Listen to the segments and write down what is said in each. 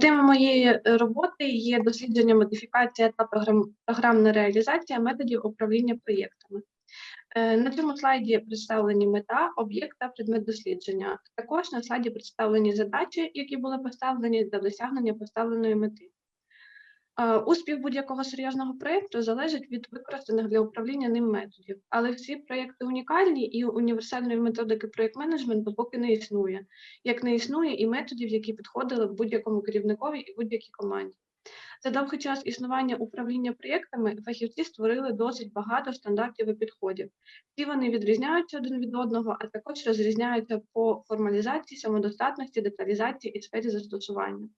Тема моєї е, роботи є дослідження, модифікація та програмна реалізація методів управління проєктами. Е, На цьому слайді представлені мета, об'єкт та предмет дослідження. Також на слайді представлені задачі, які були поставлені для досягнення поставленої мети. Е, Успіх будь-якого серйозного проєкту залежить від використаних для управління ним методів, але всі проєкти унікальні і універсальної методики проєкт-менеджменту поки не існує, як не існує і методів, які підходили будь-якому керівникові і будь-якій команді. За довгий час існування управління проєктами фахівці створили досить багато стандартів і підходів. Всі вони відрізняються один від одного, а також розрізняються по формалізації, самодостатності, деталізації і сфері застосування.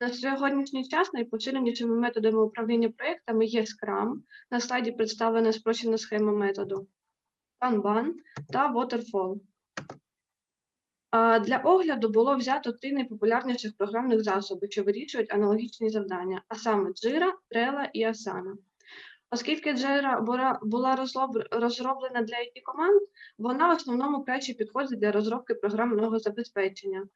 На сьогоднішній час найпоширенішими методами управління проєктами є Scrum, на слайді представлена спрощена схема методу, Kanban та Waterfall. Для огляду було взято три найпопулярніших програмних засоби, що вирішують аналогічні завдання, а саме Jira, Trello і Asana. Оскільки Jira була- розроблена для it команд, вона в основному краще підходить для розробки програмного забезпечення.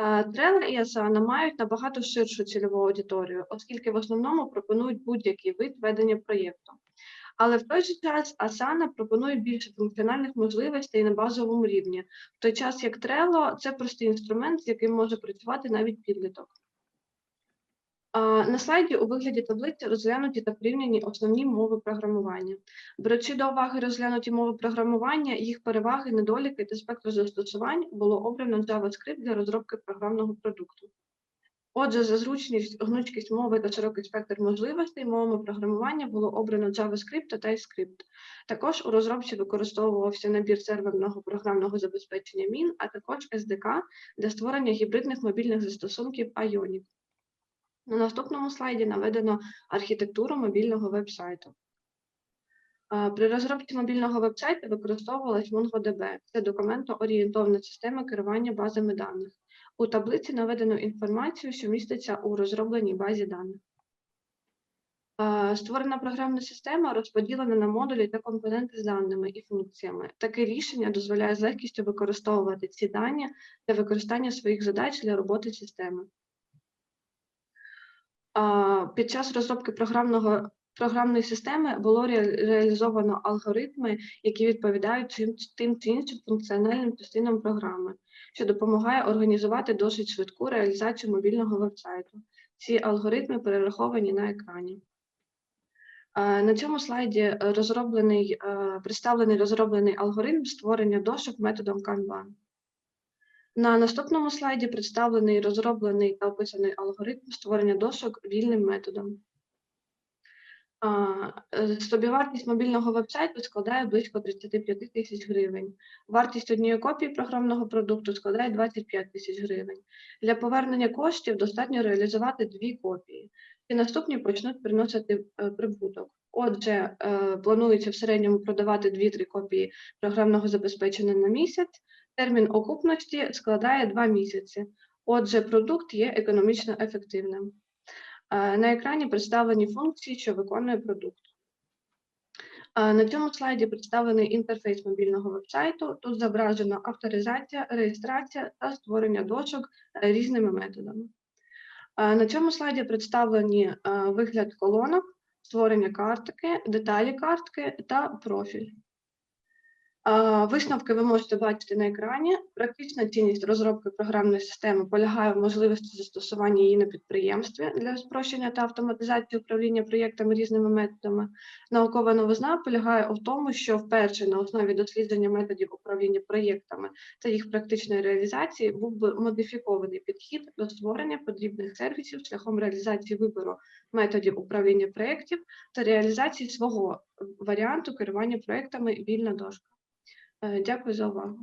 Е, Trello і Asana мають набагато ширшу цільову аудиторію, оскільки в основному пропонують будь-який вид ведення проєкту. Але в той же час Asana пропонує більше функціональних можливостей на базовому рівні, в той час як Trello – це простий інструмент, з яким може працювати навіть підліток. На слайді у вигляді таблиці розглянуті та порівняні основні мови програмування. Беручи до уваги розглянуті мови програмування, їх переваги, недоліки та спектр застосувань було обрано JavaScript для розробки програмного продукту. Отже, за зручність, гнучкість мови та широкий спектр можливостей мовами програмування було обрано JavaScript та TypeScript. Також у розробці використовувався набір серверного програмного забезпечення Min, а також SDK для створення гібридних мобільних застосунків Ionic. На наступному слайді наведено архітектуру мобільного веб-сайту. При розробці мобільного веб-сайту використовувалась MongoDB. Це документоорієнтовна система керування базами даних. У таблиці наведено інформацію, що міститься у розробленій базі даних. Створена програмна система розподілена на модулі та компоненти з даними і функціями. Таке рішення дозволяє з легкістю використовувати ці дані для використання своїх задач для роботи системи. Під час розробки програмного, програмної системи було реалізовано алгоритми, які відповідають тим чи іншим функціональним частинам програми, що допомагає організувати досить швидку реалізацію мобільного вебсайту. Ці алгоритми перераховані на екрані. На цьому слайді розроблений, представлений розроблений алгоритм створення дошок методом Kanban. На наступному слайді представлений розроблений та описаний алгоритм створення дошок вільним методом. Е, Собівартість мобільного вебсайту складає близько 35 тисяч гривень. Вартість однієї копії програмного продукту складає 25 тисяч гривень. Для повернення коштів достатньо реалізувати дві копії. І наступні почнуть приносити е, прибуток. Отже, е, планується в середньому продавати 2-3 копії програмного забезпечення на місяць. Термін окупності складає 2 місяці. Отже, продукт є економічно ефективним. Е, На екрані представлені функції, що виконує продукт. Е, На цьому слайді представлений інтерфейс мобільного вебсайту. Тут зображена авторизація, реєстрація та створення дошок різними методами. Е, На цьому слайді представлені вигляд колонок, створення картки, деталі картки та профіль. Висновки ви можете бачити на екрані. Практична цінність розробки програмної системи полягає в можливості застосування її на підприємстві для спрощення та автоматизації управління проєктами різними методами. Наукова новизна полягає у тому, що вперше на основі дослідження методів управління проєктами та їх практичної реалізації був би модифікований підхід до створення потрібних сервісів шляхом реалізації вибору методів управління проєктів та реалізації свого варіанту керування проєктами вільна дошка. Е, Дякую за увагу.